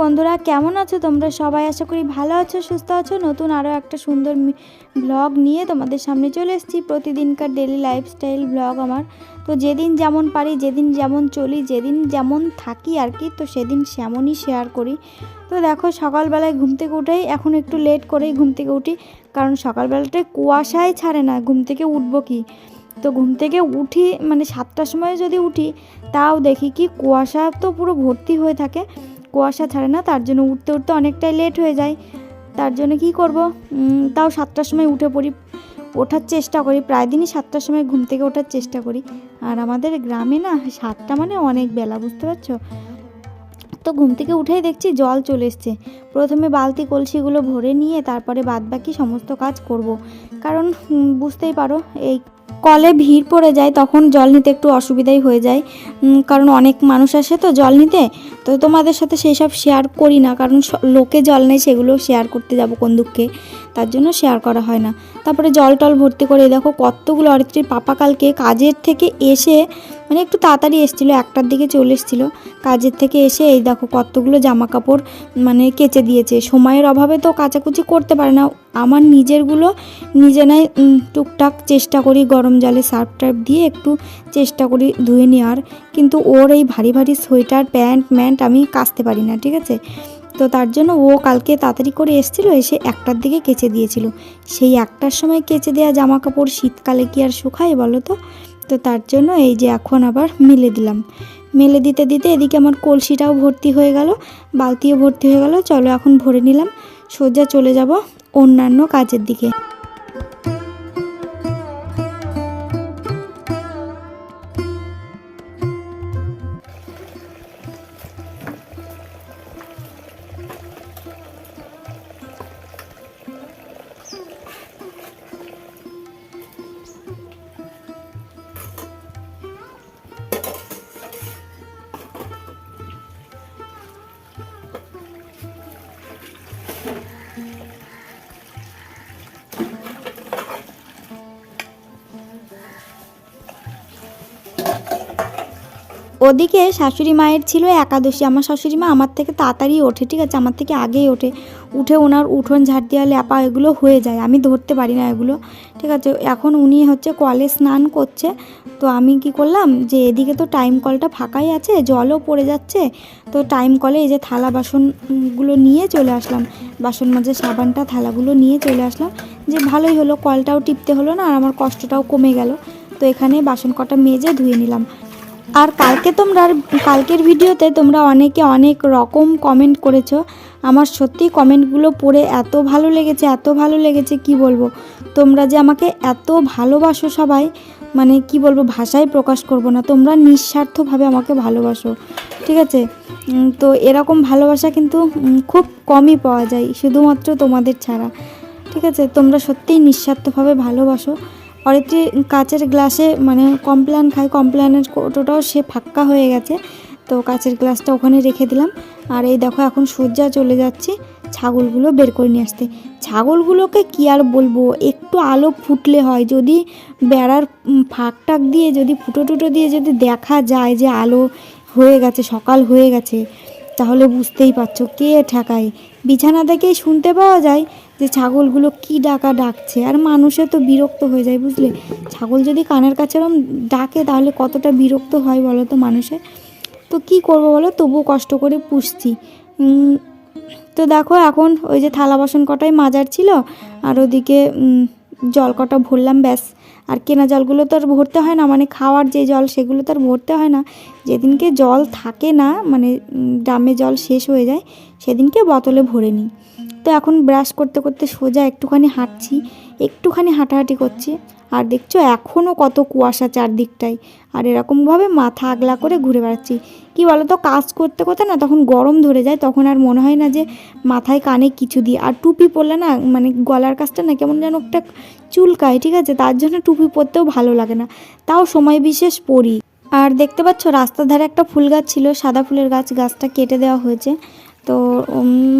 বন্ধুরা, কেমন আছো তোমরা? সবাই আশা করি ভালো আছো, সুস্থ আছো। নতুন আরও একটা সুন্দর ব্লগ নিয়ে তোমাদের সামনে চলে এসেছি। প্রতিদিনকার ডেলি লাইফস্টাইল ব্লগ আমার। তো যেদিন যেমন পারি, যেদিন যেমন চলি, যেদিন যেমন থাকি আর কি, তো সেদিন সেমনই শেয়ার করি। তো দেখো, সকালবেলায় ঘুম থেকে উঠেই এখন একটু লেট করেই ঘুম থেকে উঠি। কারণ সকালবেলাটায় কুয়াশায় ছাড়ে না, ঘুম থেকে উঠবো কি? তো ঘুম থেকে উঠি মানে সাতটার সময় যদি উঠি, তাও দেখি কি কুয়াশা তো পুরো ভর্তি হয়ে থাকে। কুয়াশা ছাড়ে না, তার জন্য উঠতে উঠতে অনেকটাই লেট হয়ে যায়। তার জন্য কি করব? তাও সাতটার সময় উঠে পড়ি। ওঠার চেষ্টা করি, প্রায় দিনই সাতটার সময় ঘুম থেকে ওঠার চেষ্টা করি। আর আমাদের গ্রামে না, সাতটা মানে অনেক বেলা, বুঝতে পারছ? তো ঘুম থেকে উঠেই দেখছি জল চলে এসছে। প্রথমে বালতি, কলসিগুলো ভরে নিয়ে তারপরে বাদবাকি সমস্ত কাজ করব। কারণ বুঝতেই পারো, এই কলে ভিড় পড়ে যায়, তখন জল নিতে একটু অসুবিধাই হয়ে যায়। কারণ অনেক মানুষ আসে তো জল নিতে। তো তোমাদের সাথে সেই সব শেয়ার করি না, কারণ লোকে জল নেই সেগুলো শেয়ার করতে যাব কোন দুঃখে। তার জন্য শেয়ার করা হয় না। তারপরে জল টল ভর্তি করে, দেখো কতগুলো অরিত্রীর পাপা কালকে কাজের থেকে এসে মানে একটু তাড়াতাড়ি এসেছিল, একটার দিকে চলে এসেছিল। কাজের থেকে এসে এই দেখো কতগুলো জামা কাপড় মানে কেচে দিয়েছে। সময়ের অভাবে তো কাচাকুচি করতে পারে না। আমার নিজেরগুলো নিজে নাই টুকটাক চেষ্টা করি গরম জলে সার্ফ টার্ফ দিয়ে একটু চেষ্টা করি ধুয়ে নেওয়ার। কিন্তু ওর এই ভারী ভারী সোয়েটার, প্যান্ট, ম্যান্ট আমি কাচতে পারি না, ঠিক আছে? তো তার জন্য ও কালকে তাড়াতাড়ি করে এসেছিল, এসে একটার দিকে কেচে দিয়েছিল। সেই একটার সময় কেচে দেওয়া জামা কাপড় শীতকালে কি আর শুকায় বলো তো? তো তার জন্য এই যে এখন আবার মেলে দিলাম। মেলে দিতে দিতে এদিকে আমার কলসিটাও ভর্তি হয়ে গেল, বালতিও ভর্তি হয়ে গেল। চলো এখন ভরে নিলাম। সোজা চলে যাব অন্যান্য কাজের দিকে। ওদিকে শাশুড়ি মায়ের ছিল একাদশী। আমার শাশুড়ি মা আমার থেকে তাড়াতাড়ি ওঠে, ঠিক আছে? আমার থেকে আগেই ওঠে। উঠে ওনার উঠোন ঝাড় দেওয়া ল্যাপা এগুলো হয়ে যায়। আমি ধরতে পারি না এগুলো, ঠিক আছে? এখন উনি হচ্ছে কলে স্নান করছে। তো আমি কি করলাম যে, এদিকে তো টাইম কলটা ফাঁকাই আছে, জলও পড়ে যাচ্ছে। তো টাইম কলে এই যে থালা বাসনগুলো নিয়ে চলে আসলাম। বাসন মাঝে সাবানটা, থালাগুলো নিয়ে চলে আসলাম। যে ভালোই হলো কলটাও টিপতে হলো না, আর আমার কষ্টটাও কমে গেল। তো এখানে বাসন কটা মেজে ধুয়ে নিলাম। আর কালকে তোমরা কালকের ভিডিওতে তোমরা অনেকে অনেক রকম কমেন্ট করেছ। আমার সত্যি কমেন্টগুলো পড়ে এত ভালো লেগেছে, এত ভালো লেগেছে, কি বলব? তোমরা যে আমাকে এত ভালোবাসো সবাই মানে কি বলব, ভাষায় প্রকাশ করব না, তোমরা নিঃস্বার্থভাবে আমাকে ভালোবাসো, ঠিক আছে? তো এরকম ভালোবাসা কিন্তু খুব কমই পাওয়া যায়, শুধুমাত্র তোমাদের ছাড়া, ঠিক আছে? তোমরা সত্যিই নিঃস্বার্থভাবে ভালোবাসো। অরিত্রি কাচের গ্লাসে মানে কমপ্ল্যান খায় কমপ্ল্যানের কৌটোটাও সে ফাক্কা হয়ে গেছে। তো কাচের গ্লাসটা ওখানে রেখে দিলাম। আর এই দেখো এখন সজ্জা চলে যাচ্ছি ছাগলগুলো বের করে নিয়ে আসতে। ছাগলগুলোকে কি আর বলব? একটু আলো ফুটলে হয়। যদি বেড়ার ফাঁক টাক দিয়ে, যদি ফুটো টুটো দিয়ে যদি দেখা যায় যে আলো হয়ে গেছে, সকাল হয়ে গেছে তাহলে বুঝতেই পারছ কে ঠেকায়। বিছানা থেকেই শুনতে পাওয়া যায় যে ছাগলগুলো কি ডাকা ডাকছে। আর মানুষে তো বিরক্ত হয়ে যায় বুঝলে? ছাগল যদি কানের কাছে এরম ডাকে, তাহলে কতটা বিরক্ত হয় বলো তো মানুষে? তো কি করব বলো? তবুও কষ্ট করে পুষছি। তো দেখো এখন ওই যে থালা বাসন কটাই মাজার ছিল, আর ওদিকে জল কটা ভরলাম ব্যাস। আর কেনা জলগুলো তো আর ভরতে হয় না মানে খাওয়ার যে জল সেগুলো তো আর ভরতে হয় না। যেদিনকে জল থাকে না মানে ড্রামে জল শেষ হয়ে যায়, সেদিনকে বোতলে ভরে নিই। তো এখন ব্রাশ করতে করতে সোজা একটুখানি হাঁটছি, একটুখানি হাঁটাহাঁটি করছি, আর দেখছ এখনও কত কুয়াশা চারদিকটায়। আর এরকমভাবে মাথা আগলা করে ঘুরে বেড়াচ্ছি। কি বলো তো কাজ করতে করতে না তখন গরম ধরে যায়, তখন আর মনে হয় না যে মাথায় কানে কিছু দিই। আর টুপি পরলে না মানে গলার কাজটা না কেমন যেন একটা চুলকায়, ঠিক আছে? তার জন্য টুপি পরতেও ভালো লাগে না। তাও সময় বিশেষ পরি। আর দেখতে পাচ্ছ, রাস্তার ধারে একটা ফুল গাছ ছিল, সাদা ফুলের গাছ, গাছটা কেটে দেওয়া হয়েছে। তো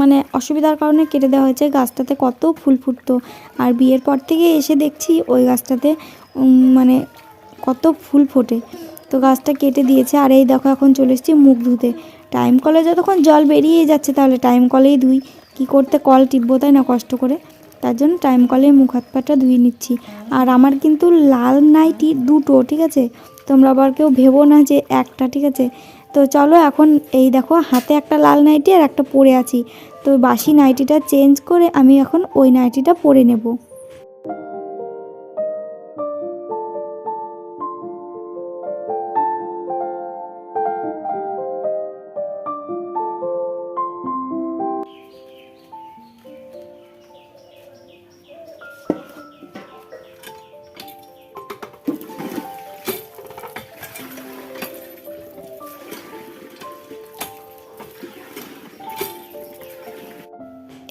মানে অসুবিধার কারণে কেটে দেওয়া হয়েছে, গাছটাতে কত ফুল ফুটতো। আর বিয়ের পর থেকে এসে দেখছি ওই গাছটাতে মানে কত ফুল ফোটে। তো গাছটা কেটে দিয়েছে, আর এই দেখো এখন চলে এসেছি মুখ ধুতে। টাইম কলে যতক্ষণ জল বেরিয়ে যাচ্ছে, তাহলে টাইম কলেই ধুই। কী করতে কল টিপবো তাই না কষ্ট করে? তার জন্য টাইম কলে মুখ হাত পাটা ধুয়ে নিচ্ছি। আর আমার কিন্তু লাল নাইটি দুটো, ঠিক আছে? তোমরা আবার কেউ ভেবো না যে একটা, ঠিক আছে? তো চলো এখন এই দেখো, হাতে একটা লাল নাইটি আর একটা পরে আছি। তো বাসি নাইটিটা চেঞ্জ করে আমি এখন ওই নাইটিটা পরে নেব।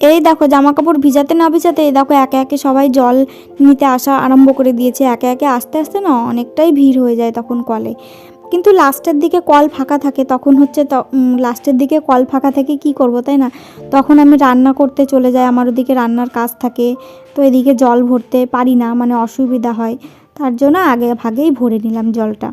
এই দেখো জামা কাপড় ভিজাতে না ভিজাতে এই দেখো, একে একে সবাই জল নিতে আসা আরম্ভ করে দিয়েছে। একে একে আস্তে আস্তে না অনেকটাই ভিড় হয়ে যায় তখন কলে। কিন্তু লাস্টের দিকে কল ফাঁকা থাকে, তখন হচ্ছে লাস্টের দিকে কল ফাঁকা থাকে কি করব, তাই না? তখন আমি রান্না করতে চলে যাই, আমার ওদিকে রান্নার কাজ থাকে। তো এদিকে জল ভরতে পারি না মানে অসুবিধা হয়। তার জন্য আগে ভাগেই ভরে নিলাম জলটা।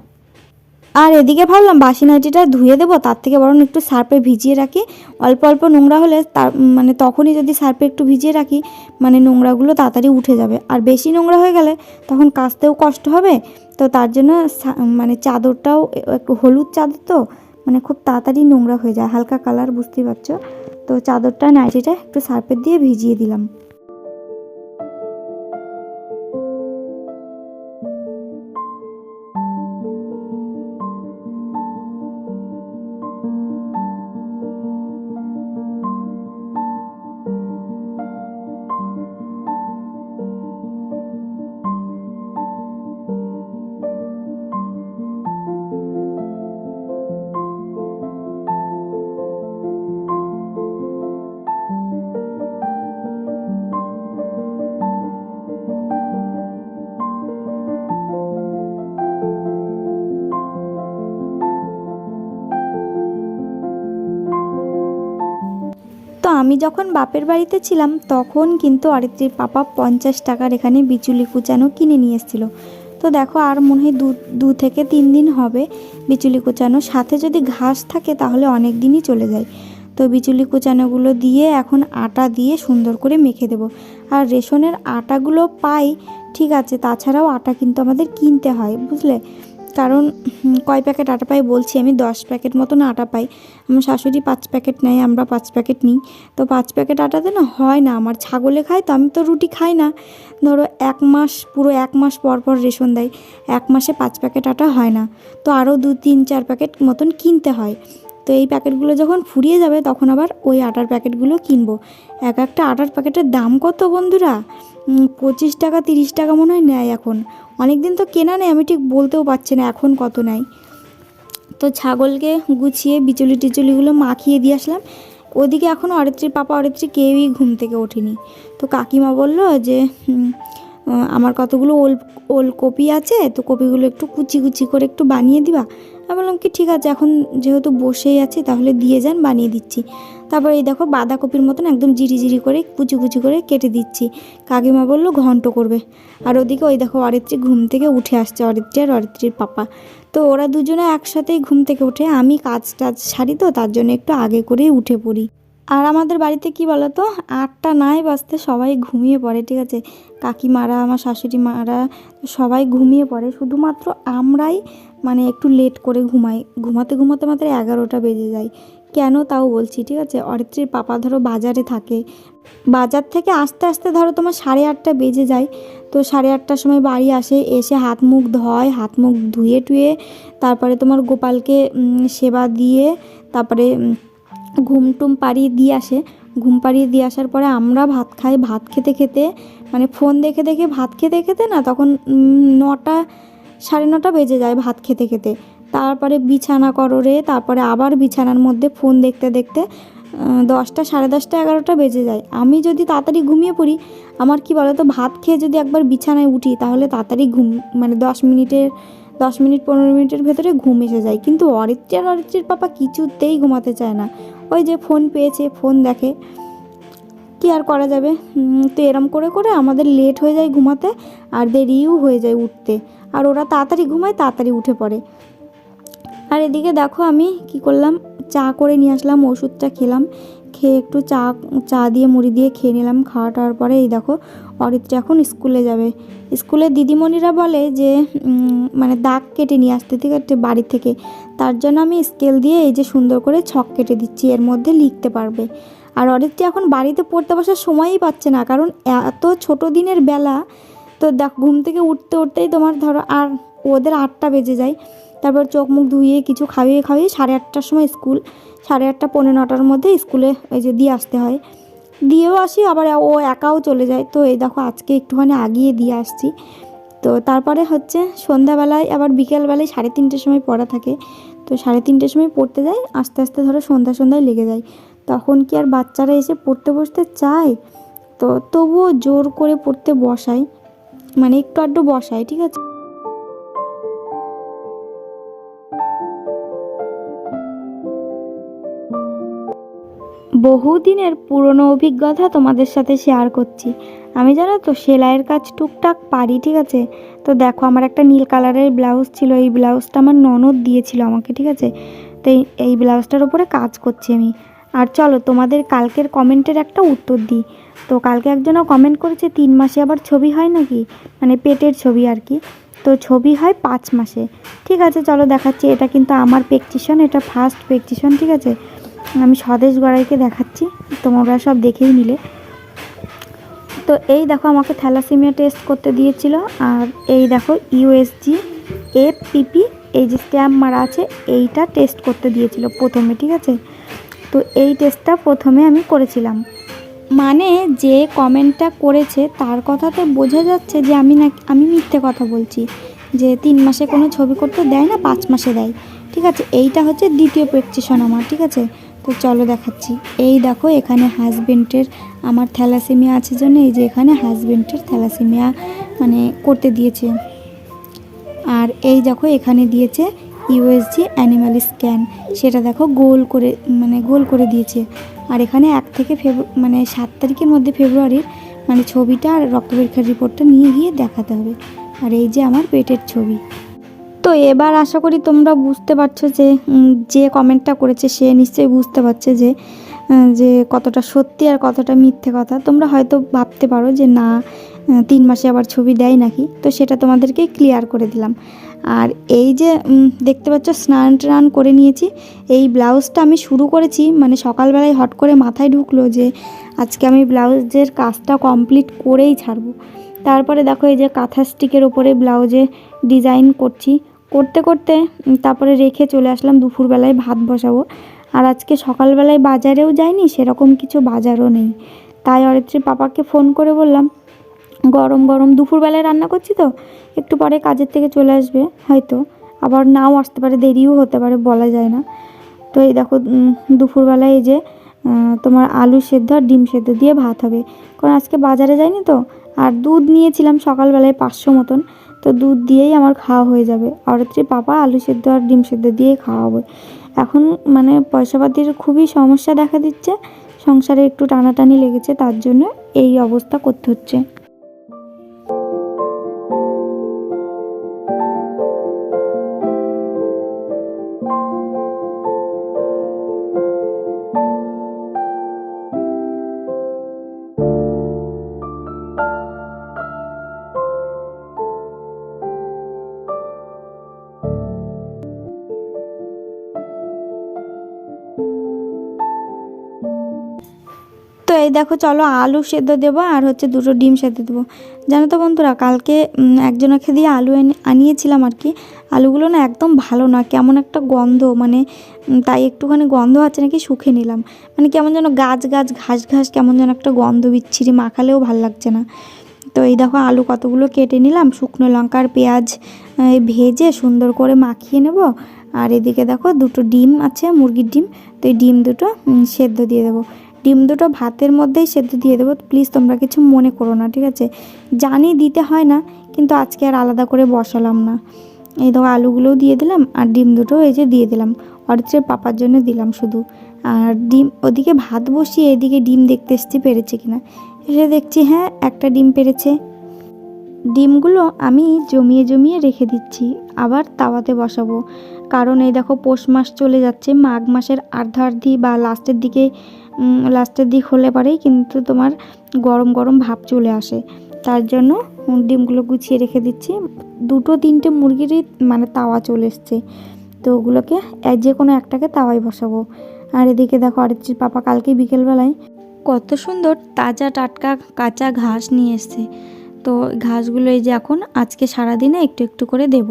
আর এদিকে ভাবলাম বাসি নাইটিটা ধুয়ে দেবো, তার থেকে বরং একটু সার্পে ভিজিয়ে রাখি। অল্প অল্প নোংরা হলে তার মানে তখনই যদি সার্পে একটু ভিজিয়ে রাখি মানে নোংরাগুলো তাড়াতাড়ি উঠে যাবে। আর বেশি নোংরা হয়ে গেলে তখন কাচতেও কষ্ট হবে, তো তার জন্য মানে চাদরটাও একটু হলুদ চাদর তো মানে খুব তাড়াতাড়ি নোংরা হয়ে যায়, হালকা কালার, বুঝতেই পারছ? তো চাদরটা, নাইটিটা একটু সার্পের দিয়ে ভিজিয়ে দিলাম। যখন বাপের বাড়িতে ছিলাম, তখন কিন্তু অরিত্রীর পাপা পঞ্চাশ টাকার এখানে বিচুলি কুচানো কিনে নিয়ে এসেছিল। তো দেখো, আর মনে হয় দু দু থেকে তিন দিন হবে বিচুলি কুচানো। সাথে যদি ঘাস থাকে, তাহলে অনেক দিনই চলে যায়। তো বিচুলি কুচানোগুলো দিয়ে এখন আটা দিয়ে সুন্দর করে মেখে দেবো। আর রেশনের আটাগুলো পাই, ঠিক আছে, তাছাড়াও আটা কিন্তু আমাদের কিনতে হয়, বুঝলে? কারণ কয় প্যাকেট আটা পাই বলছি, আমি দশ প্যাকেট মতন আটা পাই। আমার শাশুড়ি পাঁচ প্যাকেট নেয়, আমরা পাঁচ প্যাকেট নিই। তো পাঁচ প্যাকেট আটাতে না হয় না, আমার ছাগলে খায় তো আমি তো রুটি খাই না। ধরো এক মাস, পুরো এক মাস পর পর রেশন দেয়, এক মাসে পাঁচ প্যাকেট আটা হয় না। তো আরও দু, তিন, চার প্যাকেট মতন কিনতে হয়। তো এই প্যাকেটগুলো যখন ফুরিয়ে যাবে, তখন আবার ওই আটার প্যাকেটগুলো কিনবো। এক একটা আটার প্যাকেটের দাম কত বন্ধুরা? পঁচিশ টাকা, তিরিশ টাকা মনে হয় নেয় এখন। অনেক দিন তো কেনা নেই, আমি ঠিক বলতেও পারছি না এখন কত নাই তো ছাগলকে গুছিয়ে বিচুলি টিচুলিগুলো মাখিয়ে দিয়ে আসলাম। ওদিকে এখনও অরিত্রীর পাপা, অরিত্রী কেউই ঘুম থেকে ওঠেনি। তো কাকিমা বলল যে আমার কতগুলো ওল ওল কপি আছে, তো কপিগুলো একটু কুচি কুচি করে একটু বানিয়ে দিবা। আমি বললাম, কি ঠিক আছে, এখন যেহেতু বসেই আছি, তাহলে দিয়ে যান, বানিয়ে দিচ্ছি। তারপর এই দেখো বাঁধাকপির মতন একদম জিরি জিরি করে কুচি কুচি করে কেটে দিচ্ছি। কাকিমা বলল, ঘন্ট করবে। আর ওদিকে ওই দেখো অরিত্রী ঘুম থেকে উঠে আসছে, অরিত্রী আর অরিত্রীর পাপা। তো ওরা দুজনে একসাথেই ঘুম থেকে উঠে, আমি কাজ টাজ সারি তো, তার জন্য একটু আগে করেই উঠে পড়ি। আর আমাদের বাড়িতে কি বলতো? আটটা নাই বাজতে সবাই ঘুমিয়ে পড়ে, ঠিক আছে? কাকিমারা, আমার শাশুড়ি মারা সবাই ঘুমিয়ে পড়ে। শুধুমাত্র আমরাই মানে একটু লেট করে ঘুমাই। ঘুমাতে ঘুমাতে মাত্র এগারোটা বেজে যায়। কেন তাও বলছি, ঠিক আছে? অরিত্রীর পাপা ধরো বাজারে থাকে। বাজার থেকে আস্তে আস্তে ধরো তোমার সাড়ে আটটা বেজে যায়। তো সাড়ে আটটার সময় বাড়ি আসে, এসে হাত মুখ ধয়, হাত মুখ ধুয়ে টুয়ে, তারপরে তোমার গোপালকে সেবা দিয়ে, তারপরে উম, ঘুম টুম পাড়িয়ে দিয়ে আসে। ঘুম পাড়িয়ে দিয়ে আসার পরে আমরা ভাত খাই। ভাত খেতে খেতে মানে ফোন দেখে দেখে ভাত খেতে খেতে না তখন নটা সাড়ে নটা বেজে যায় ভাত খেতে খেতে। তারপরে বিছানা করো রে তারপরে আবার বিছানার মধ্যে ফোন দেখতে দেখতে দশটা সাড়ে দশটা এগারোটা বেজে যায়। আমি যদি তাড়াতাড়ি ঘুমিয়ে পড়ি আমার কি বলো তো ভাত খেয়ে যদি একবার বিছানায় উঠি তাহলে তাড়াতাড়ি ঘুম মানে দশ মিনিটের দশ মিনিট, পনেরো মিনিটের ভেতরে ঘুম এসে যায়। কিন্তু অরিত্রী আর অরিত্রীর পাপা কিছুতেই ঘুমাতে চায় না। ওই যে ফোন পেয়েছে, ফোন দেখে। কি আর করা যাবে? তো এরম করে করে আমাদের লেট হয়ে যায় ঘুমাতে আর দেরিও হয়ে যায় উঠতে। আর ওরা তাড়াতাড়ি ঘুমায়, তাড়াতাড়ি উঠে পড়ে। আর এদিকে দেখো আমি কি করলাম, চা করে নিয়ে আসলাম, ওষুধটা খেলাম। খেয়ে একটু চা চা দিয়ে মুড়ি দিয়ে খেয়ে নিলাম খাওয়া টাওয়ার পরে। এই দেখো অরিত্র এখন স্কুলে যাবে। স্কুলে দিদিমণিরা বলে যে মানে দাগ কেটে নিয়ে আসতে আছে, বাড়ি থেকে। তার জন্য আমি স্কেল দিয়ে এই যে সুন্দর করে ছক কেটে দিচ্ছি, এর মধ্যে লিখতে পারবে। আর অরিত্র এখন বাড়িতে পড়তে বসার সময়ই পাচ্ছে না, কারণ এত ছোট দিনের বেলা, তো দেখ, ঘুম থেকে উঠতে উঠতেই তোমার ধরো, আর ওদের আটটা বেজে যায়। তারপর চোখ মুখ ধুয়ে কিছু খাইয়ে খাইয়ে সাড়ে আটটার সময় স্কুল। সাড়ে আটটা, পৌনে নটার মধ্যে স্কুলে ওই যে দিয়ে আসতে হয়। দিয়েও আসি, আবার ও একাও চলে যায়। তো এই দেখো, আজকে একটুখানি আগিয়ে দিয়ে আসছি। তো তারপরে হচ্ছে সন্ধ্যাবেলায়, আবার বিকেলবেলায় সাড়ে তিনটের সময় পড়া থাকে। তো সাড়ে তিনটের সময় পড়তে যাই, আস্তে আস্তে ধরো সন্ধ্যা সন্ধ্যায় লেগে যায়। তখন কি আর বাচ্চারা এসে পড়তে বসতে চায়? তো তবুও জোর করে পড়তে বসাই মানে একটু আধটু বসাই ঠিক আছে? বহুদিনের পুরনো অভিজ্ঞতা তোমাদের সাথে শেয়ার করছি। আমি জানো তো, সেলাইয়ের কাজ টুকটাক পারি, ঠিক আছে? তো দেখো, আমার একটা নীল কালারের ব্লাউজ ছিল, এই ব্লাউজটা আমার ননদ দিয়েছিল আমাকে, ঠিক আছে? তো এই- ব্লাউজটার উপরে কাজ করছি আমি। আর চলো, তোমাদের কালকের কমেন্টের একটা উত্তর দিই। তো কালকে একজনও কমেন্ট করেছে, তিন মাসে আবার ছবি হয় নাকি? মানে পেটের ছবি আর কি। তো ছবি হয় পাঁচ মাসে। ঠিক আছে, চলো দেখাচ্ছি, এটা কিন্তু আমার পেকচিশন এটা ফার্স্ট পেকচিশন ঠিক আছে? আমি স্বদেশ গড়াইকে দেখাচ্ছি, তোমরা সব দেখেই নিলে। তো এই দেখো আমাকে থ্যালাসেমিয়া টেস্ট করতে দিয়েছিল, আর এই দেখো ইউএসজি পিপি এই যে স্ট্যাম্প মারা আছে, এইটা টেস্ট করতে দিয়েছিল প্রথমে, ঠিক আছে? তো এই টেস্টটা প্রথমে আমি করেছিলাম। মানে যে কমেন্টটা করেছে, তার কথাতে বোঝা যাচ্ছে যে আমি না আমি মিথ্যে কথা বলছি। যে তিন মাসে কোনো ছবি করতে দেয় না, পাঁচ মাসে দেয়। ঠিক আছে? এইটা হচ্ছে দ্বিতীয় প্রেকচিশন আমার, ঠিক আছে? তো চলো দেখাচ্ছি। এই দেখো, এখানে হাজবেন্ডের আমার থ্যালাসেমিয়া আছে জন্য, এই যে এখানে হাজবেন্ডের থ্যালাসেমিয়া মানে করতে দিয়েছে। আর এই দেখো, এখানে দিয়েছে ইউএসজি অ্যানিমাল স্ক্যান সেটা দেখো গোল করে মানে গোল করে দিয়েছে। আর এখানে এক থেকে ফেব্রু মানে সাত তারিখের মধ্যে ফেব্রুয়ারির মানে ছবিটা আর রক্ত পরীক্ষার রিপোর্টটা নিয়ে গিয়ে দেখাতে হবে। আর এই যে আমার পেটের ছবি। তো এবার আশা করি তোমরা বুঝতে পারছ যে যে কমেন্টটা করেছে সে নিশ্চয়ই বুঝতে পারছে যে যে কতটা সত্যি আর কতটা মিথ্যে কথা। তোমরা হয়তো ভাবতে পারো যে, না তিন মাসে আবার ছবি দেয় নাকি? তো সেটা তোমাদেরকে ক্লিয়ার করে দিলাম। আর এই যে দেখতে পাচ্ছ, স্নান টান করে নিয়েছি। এই ব্লাউজটা আমি শুরু করেছি মানে সকালবেলায় হট করে মাথায় ঢুকলো যে, আজকে আমি ব্লাউজের কাজটা কমপ্লিট করেই ছাড়বো। তারপরে দেখো এই যে কাঁথা স্টিকের ওপরে ব্লাউজে ডিজাইন করছি। করতে করতে তারপরে রেখে চলে আসলাম, দুপুরবেলায় ভাত বসাবো। আর আজকে সকালবেলায় বাজারেও যাইনি, সেরকম কিছু বাজারও নেই। তাই অরিত্রীর পাপাকে ফোন করে বললাম, গরম গরম, দুপুরবেলায় রান্না করছি তো, একটু পরে কাজের থেকে চলে আসবে, হয়তো। আবার নাও আসতে পারে, দেরিও হতে পারে, বলা যায় না। তো এই দেখো দুপুরবেলায় এই যে তোমার আলু সেদ্ধ আর ডিম সেদ্ধ দিয়ে ভাত হবে। কারণ আজকে বাজারে যাইনি তো, আর দুধ নিয়েছিলাম সকালবেলায় পাঁচশো মতন। তো দুধ দিয়েই আমার খাওয়া হয়ে যাবে। অরিত্রী পাপা আলু সেদ্ধ আর ডিম সেদ্ধ দিয়েই খাওয়াবো। এখন মানে পয়সাপাতির খুবই সমস্যা দেখা দিচ্ছে। সংসারে একটু টানাটানি লেগেছে, তার জন্য এই অবস্থা করতে হচ্ছে। এই দেখো, চলো আলু সেদ্ধ দেবো আর হচ্ছে দুটো ডিম সেদ্ধ দেবো। জানো তো বন্ধুরা, কালকে একজনকে দিয়ে আলু আনিয়েছিলাম আর কি। আলুগুলো না একদম ভালো না, কেমন একটা গন্ধ মানে তাই একটুখানি গন্ধ আছে নাকি শুকে নিলাম। মানে কেমন যেন গাছ গাছ ঘাস ঘাস, কেমন যেন একটা গন্ধ বিচ্ছিরি, মাখালেও ভালো লাগছে না। তো এই দেখো, আলু কতগুলো কেটে নিলাম, শুকনো লঙ্কার পেঁয়াজ ভেজে সুন্দর করে মাখিয়ে নেব। আর এদিকে দেখো, দুটো ডিম আছে, মুরগির ডিম, তো এই ডিম দুটো সেদ্ধ দিয়ে দেবো। ডিম দুটো ভাতের মধ্যেই সেদ্ধ দিয়ে দেবো। প্লিজ তোমরা কিছু মনে করো না, ঠিক আছে? জানি দিতে হয় না, কিন্তু আজকে আর আলাদা করে বসালাম না। এই দেখো, আলুগুলোও দিয়ে দিলাম আর ডিম দুটো এই যে দিয়ে দিলাম। অরিত্রের পাপার জন্য দিলাম শুধু। আর ডিম, ওদিকে ভাত বসিয়ে এদিকে ডিম দেখতে এসছি, পেরেছে কিনা? এসে দেখছি হ্যাঁ একটা ডিম পেরেছে। ডিমগুলো আমি জমিয়ে জমিয়ে রেখে দিচ্ছি, আবার তাওয়াতে বসাবো। কারণ এই দেখো, পৌষ মাস চলে যাচ্ছে, মাঘ মাসের আর্ধার্ধি বা লাস্টের দিকে লাস্টের দিক হলে পরেই, কিন্তু তোমার গরম গরম ভাব চলে আসে। তার জন্য ডিমগুলো গুছিয়ে রেখে দিচ্ছি। দুটো তিনটে মুরগিরই মানে তাওয়া চলে এসছে। তো ওগুলোকে যে কোনো একটাকে তাওয়ায় বসাবো। আর এদিকে দেখো আরেকটি পাপা কালকে বিকেলবেলায় কত সুন্দর তাজা টাটকা কাঁচা ঘাস নিয়ে এসছে। তো ঘাসগুলো এই যে এখন আজকে সারাদিনে একটু একটু করে দেব।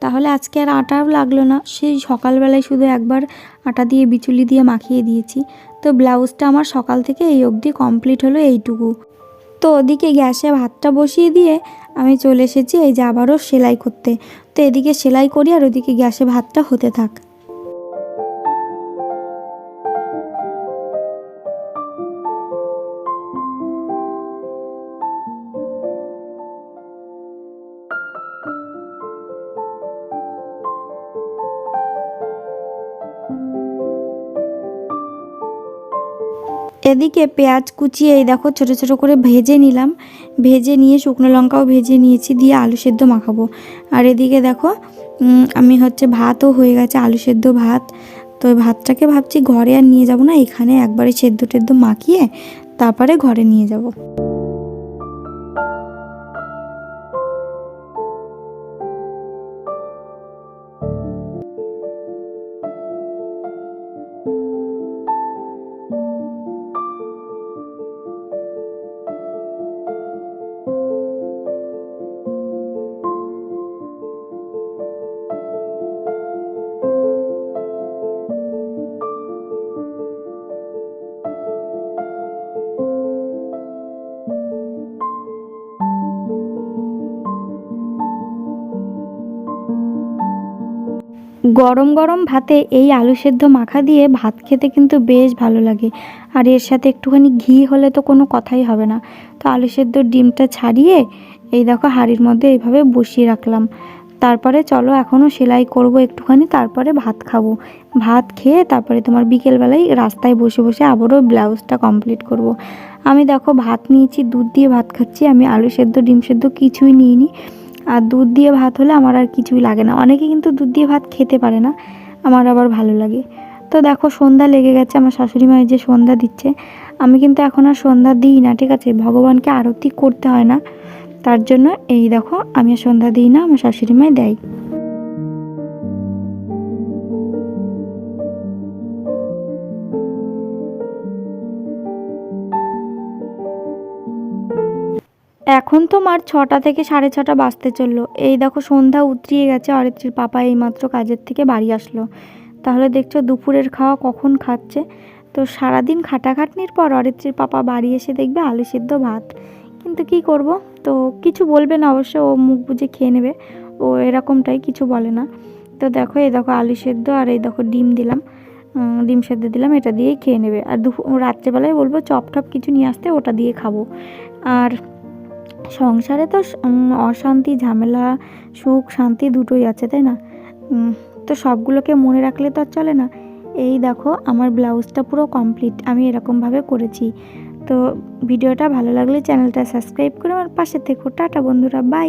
তাহলে আজকে আর আটাও লাগল না। সেই সকালবেলায় শুধু একবার আটা দিয়ে বিচুলি দিয়ে মাখিয়ে দিয়েছি। তো ব্লাউজটা আমার সকাল থেকে এই অবধি কমপ্লিট হলো এইটুকু। তো ওদিকে গ্যাসে ভাতটা বসিয়ে দিয়ে আমি চলে এসেছি এই যে আবারও সেলাই করতে। তো এদিকে সেলাই করি আর ওদিকে গ্যাসে ভাতটা হতে থাক। এদিকে পেঁয়াজ কুচিয়ে এই দেখো ছোটো ছোটো করে ভেজে নিলাম। ভেজে নিয়ে শুকনো লঙ্কাও ভেজে নিয়েছি, দিয়ে আলু সেদ্ধ মাখাবো। আর এদিকে দেখো আমি হচ্ছে ভাতও হয়ে গেছে, আলু সেদ্ধ ভাত। তো ভাতটাকে ভাবছি ঘরে আর নিয়ে যাব না, এখানে একবারে সেদ্ধ টেদ্ধ মাখিয়ে তারপরে ঘরে নিয়ে যাব। গরম গরম ভাতে এই আলু সেদ্ধ মাখা দিয়ে ভাত খেতে কিন্তু বেশ ভালো লাগে। আর এর সাথে একটুখানি ঘি হলে তো কোনো কথাই হবে না। তো আলু সেদ্ধ ডিমটা ছাড়িয়ে এই দেখো হাঁড়ির মধ্যে এইভাবে বসিয়ে রাখলাম। তারপরে চলো এখনও সেলাই করব একটুখানি, তারপরে ভাত খাব। ভাত খেয়ে তারপরে তোমার বিকেলবেলায় রাস্তায় বসে বসে আবারও ব্লাউজটা কমপ্লিট করব। আমি দেখো ভাত নিয়েছি, দুধ দিয়ে ভাত খাচ্ছি, আমি আলু সেদ্ধ, ডিম সেদ্ধ কিছুই নিইনি। আর দুধ দিয়ে ভাত হলে আমার আর কিছুই লাগে না। অনেকে কিন্তু দুধ দিয়ে ভাত খেতে পারে না, আমার আবার ভালো লাগে। তো দেখো সন্ধ্যা লেগে গেছে, আমার শাশুড়ি মায়ের যে সন্ধ্যা দিচ্ছে, আমি কিন্তু এখন আর সন্ধ্যা দিই না, ঠিক আছে? ভগবানকে আরতি করতে হয় না, তার জন্য এই দেখো আমি সন্ধ্যা দিই না, আমার শাশুড়ি মায় দেয়। এখন তো মার ছটা থেকে সাড়ে ছটা বাজতে চলল। এই দেখো সন্ধ্যা উতরিয়ে গেছে অরিত্রীর পাপা এইমাত্র কাজের থেকে বাড়ি আসলো। তাহলে দেখছ দুপুরের খাওয়া কখন খাচ্ছে? তো সারাদিন খাটাখাটনির পর অরিত্রীর পাপা বাড়ি এসে দেখবে আলু সিদ্ধ ভাত। কিন্তু কি করব? তো কিছু বলবে না অবশ্য, ও মুখ বুঝে খেয়ে নেবে। ও এরকমটাই কিছু বলে না। তো দেখো, এই দেখো আলু সেদ্ধ আর এই দেখো ডিম দিলাম। ডিম সেদ্ধ দিলাম, এটা দিয়েই খেয়ে নেবে। আর দুপুর রাত্রেবেলায় বলব চপ টপ কিছু নিয়ে আসতে, ওটা দিয়ে খাব। আর সংসারে তো অশান্তি, ঝামেলা, সুখ, শান্তি দুটোই আছে, তাই না? তো সবগুলোকে মনে রাখলে তো আর চলে না। এই দেখো, আমার ব্লাউজটা পুরো কমপ্লিট, আমি এরকমভাবে করেছি। তো ভিডিওটা ভালো লাগলে চ্যানেলটা সাবস্ক্রাইব করে আমার পাশে থেকো। টাটা বন্ধুরা, বাই।